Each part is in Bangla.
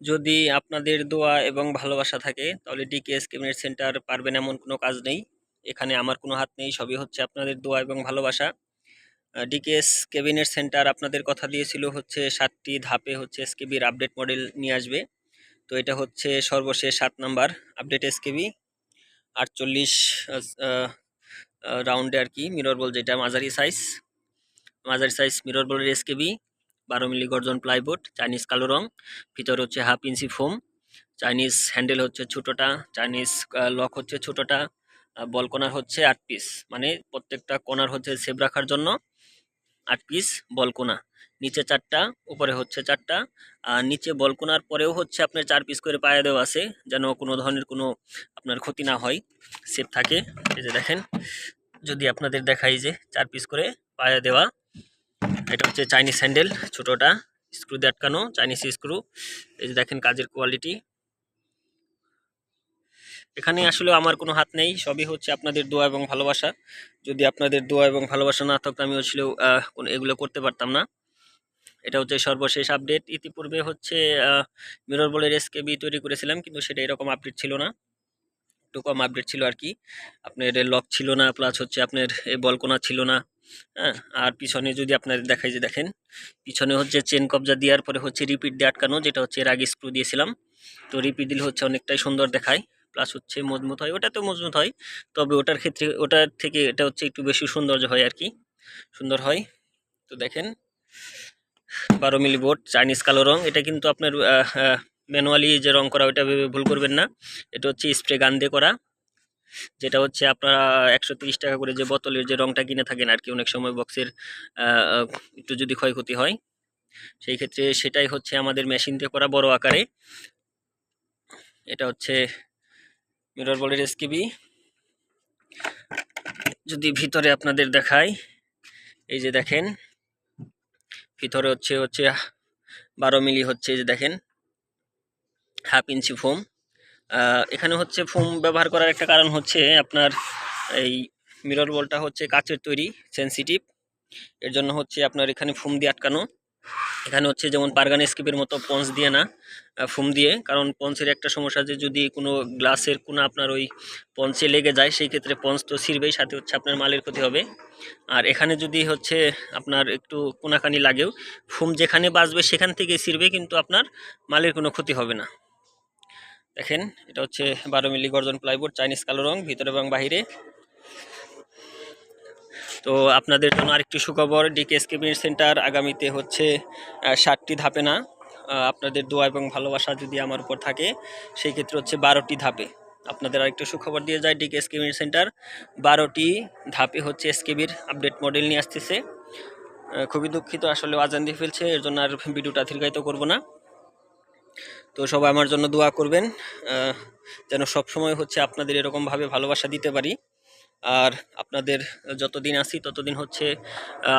যদি আপনাদের দোয়া এবং ভালোবাসা থাকে, তাহলে ডিকেএস ক্যাবিনেট সেন্টার পারবেন এমন কোনো কাজ নেই। এখানে আমার কোনো হাত নেই, সবই হচ্ছে আপনাদের দোয়া এবং ভালোবাসা। ডিকেএস ক্যাবিনেট সেন্টার আপনাদের কথা দিয়েছিল হচ্ছে সাতটি ধাপে হচ্ছে এসকেবির আপডেট মডেল নিয়ে আসবে। তো এটা হচ্ছে সর্বশেষ সাত নাম্বার আপডেট এসকেবি আটচল্লিশ রাউন্ডে আর কি মিরর বল যেটা, মাঝারি সাইজ মাঝারি সাইজ মিরর বলের এসকেবি বারো মিলি গর্জন প্লাইবোর্ড, চাইনিজ কালো রং, ভিতরে হচ্ছে half inch foam, Chinese handle হচ্ছে ছোটোটা, চাইনিজ লক হচ্ছে ছোটোটা বল কর্নার হচ্ছে আট পিস মানে প্রত্যেকটা কর্নার হচ্ছে সেভ রাখার জন্য আট পিস বলকোনা নিচে চারটা, উপরে হচ্ছে চারটা, আর নিচে বলকোনার পরেও হচ্ছে আপনার চার পিস করে পায়ে দেওয়া আছে, যেন কোনো ধরনের কোনো আপনার ক্ষতি না হয় সেফ থাকে। এই যে দেখেন, যদি আপনাদের দেখাই যে চার পিস করে পায়ে দেওয়া এটা হচ্ছে চাইনিজ হ্যান্ডেল ছোটোটা স্ক্রু দিয়ে আটকানো চাইনিজ স্ক্রু এই যে দেখেন কাজের কোয়ালিটি এখানে আসলে আমার কোনো হাত নেই, সবই হচ্ছে আপনাদের দোয়া এবং ভালোবাসা। যদি আপনাদের দোয়া এবং ভালোবাসা না থাকতো, আমি কোনো এগুলো করতে পারতাম না। এটা হচ্ছে সর্বশেষ আপডেট ইতিপূর্বে হচ্ছে মিরর বলের এসকেবি তৈরি করেছিলাম, কিন্তু সেটা এরকম আপডেট ছিল না। একটু কম আপডেট ছিল আর কি। আপনার লক ছিল না প্লাস হচ্ছে আপনার এই বলকোনা ছিল না। হ্যাঁ আর পিছনে যদি আপনাদের দেখাই যে দেখেন, পিছনে হচ্ছে চেন কবজা দেওয়ার পরে হচ্ছে রিপিট দিয়ে আটকানো, যেটা হচ্ছে এর আগে স্ক্রু দিয়েছিলাম। তো রিপিট দিলে হচ্ছে অনেকটাই সুন্দর দেখায় প্লাস হচ্ছে মজবুত হয় ওটা তো মজবুত হয়। তবে ওটার ক্ষেত্রে, ওটার থেকে এটা হচ্ছে একটু বেশি সৌন্দর্য হয় আর কি, সুন্দর হয়। তো দেখেন, বারো মিলি বোর্ড চাইনিজ কালো রং, এটা কিন্তু আপনার ম্যানুয়ালি যে রং করা ওটা ভুল করবেন না। এটা হচ্ছে স্প্রে গান দিয়ে করা। যেটা হচ্ছে আপনারা একশো টাকা করে যে বোতলের যে রংটা কিনে থাকেন আর কি, অনেক সময় বক্সের একটু যদি ক্ষয়ক্ষতি হয়, সেই ক্ষেত্রে সেটাই হচ্ছে আমাদের মেশিন দিয়ে করা বড় আকারে। এটা হচ্ছে মিরর বলের এসকিবি যদি ভিতরে আপনাদের দেখায় এই যে দেখেন, ভিতরে হচ্ছে হচ্ছে বারো মিলি হচ্ছে, এই যে দেখেন, হাফ ইঞ্চি ফোম। এখানে হচ্ছে ফোম ব্যবহার করার একটা কারণ হচ্ছে আপনার এই মিরর বলটা হচ্ছে কাচের তৈরি সেন্সিটিভ এর জন্য হচ্ছে আপনার এখানে ফোম দিয়ে আটকানো। এখানে হচ্ছে যেমন পারগান স্কিপের মতো পঞ্চ দিয়ে না ফোম দিয়ে। কারণ পঞ্চের একটা সমস্যা যে যদি কোনো গ্লাসের কোনো আপনার ওই পঞ্চে লেগে যায়, সেই ক্ষেত্রে পঞ্চ তো ছিঁড়বেই, সাথে হচ্ছে আপনার মালের ক্ষতি হবে। আর এখানে যদি হচ্ছে আপনার একটু কোনাকানি লাগেও, ফোম যেখানে বাঁচবে সেখান থেকে ছিঁড়বে, কিন্তু আপনার মালের কোনো ক্ষতি হবে না। দেখেন, এটা হচ্ছে বারো মিলি গর্জন প্লাইবোর্ড চাইনিজ কালো রং, ভিতরে এবং বাহিরে। তো আপনাদের জন্য আরেকটি সুখবর ডিকেএস কেবিনেট সেন্টার আগামীতে হচ্ছে ষাটটি ধাপে না আপনাদের দোয়া এবং ভালোবাসা যদি আমার উপর থাকে, সেই ক্ষেত্রে হচ্ছে বারোটি ধাপে। আপনাদের আরেকটু সুখবর দিয়ে যায় ডিকেএস কেবিনেট সেন্টার বারোটি ধাপে হচ্ছে এসকেবির আপডেট মডেল নিয়ে আসতেছে। খুবই দুঃখিত, আসলে আজান দিয়ে ফেলছে, এর জন্য আর ভিডিওটা দীর্ঘায়িত করব না। তো সবাই আমার জন্য দোয়া করবেন যেন সব সময় হচ্ছে আপনাদের এরকমভাবে ভালোবাসা দিতে পারি। আর আপনাদের যতদিন আসি ততদিন হচ্ছে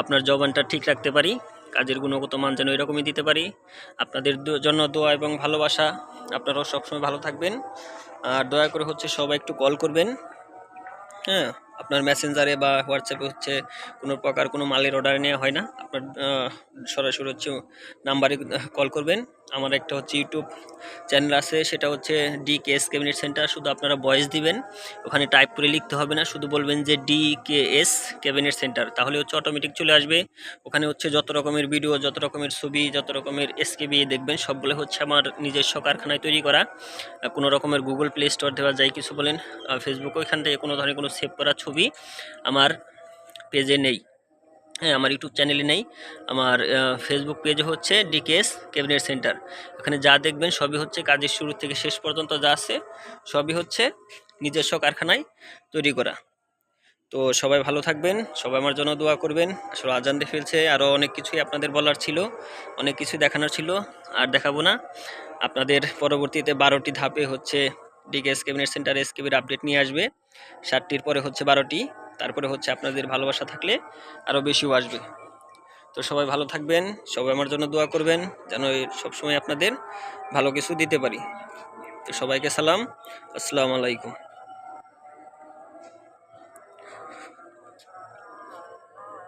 আপনার জবানটা ঠিক রাখতে পারি, কাজের গুণগত মান যেন এরকমই দিতে পারি। আপনাদের জন্য দোয়া এবং ভালোবাসা, আপনারাও সবসময় ভালো থাকবেন। আর দয়া করে হচ্ছে সবাই একটু কল করবেন হ্যাঁ? আপনার মেসেঞ্জারে বা হোয়াটসঅ্যাপে হচ্ছে কোনো প্রকার কোনো মালের অর্ডার নেওয়া হয় না। আপনার সরাসরি হচ্ছে নাম্বারে কল করবেন। আমার একটা হচ্ছে ইউটিউব চ্যানেল আছে, সেটা হচ্ছে D K S cabinet centre শুধু আপনারা ভয়েস দিবেন, ওখানে টাইপ করে লিখতে হবে না, শুধু বলবেন যে D K S cabinet centre তাহলে হচ্ছে অটোমেটিক চলে আসবে। ওখানে হচ্ছে যত রকমের ভিডিও যত রকমের ছবি, যত রকমের এসকেবি দেখবেন, সবগুলো হচ্ছে আমার নিজস্ব কারখানায় তৈরি করা। কোনো রকমের গুগল প্লে স্টোর দেওয়া যায় কিছু বলেন ফেসবুক ওইখান থেকে কোনো ধরনের কোনো সেভ করা ছবি আমার পেজে নেই। আমার ইউটিউব চ্যানেলে নেই। আমার ফেসবুক পেজে হচ্ছে ডিকেএস ক্যাবিনেট সেন্টার এখানে যা দেখবেন সবই হচ্ছে কাজের শুরু থেকে শেষ পর্যন্ত যা আছে, সবই হচ্ছে নিজস্ব কারখানায় তৈরি করা। তো সবাই ভালো থাকবেন, সবাই আমার জন্য দোয়া করবেন। আসলে আজান দিয়ে ফেলছে আরও অনেক কিছুই আপনাদের বলার ছিল, অনেক কিছু দেখানোর ছিল, আর দেখাবো না। আপনাদের পরবর্তীতে বারোটি ধাপে হচ্ছে ডিকেএস ক্যাবিনেট সেন্টার এসকেবির আপডেট নিয়ে আসবে। ষাটটির পরে হচ্ছে বারোটি। তারপরে হচ্ছে আপনাদের ভালোবাসা থাকলে আরও বেশিও আসবে। তো সবাই ভালো থাকবেন, সবাই আমার জন্য দোয়া করবেন, যেন সবসময় আপনাদের ভালো কিছু দিতে পারি। তো সবাইকে সালাম, আসসালামু আলাইকুম।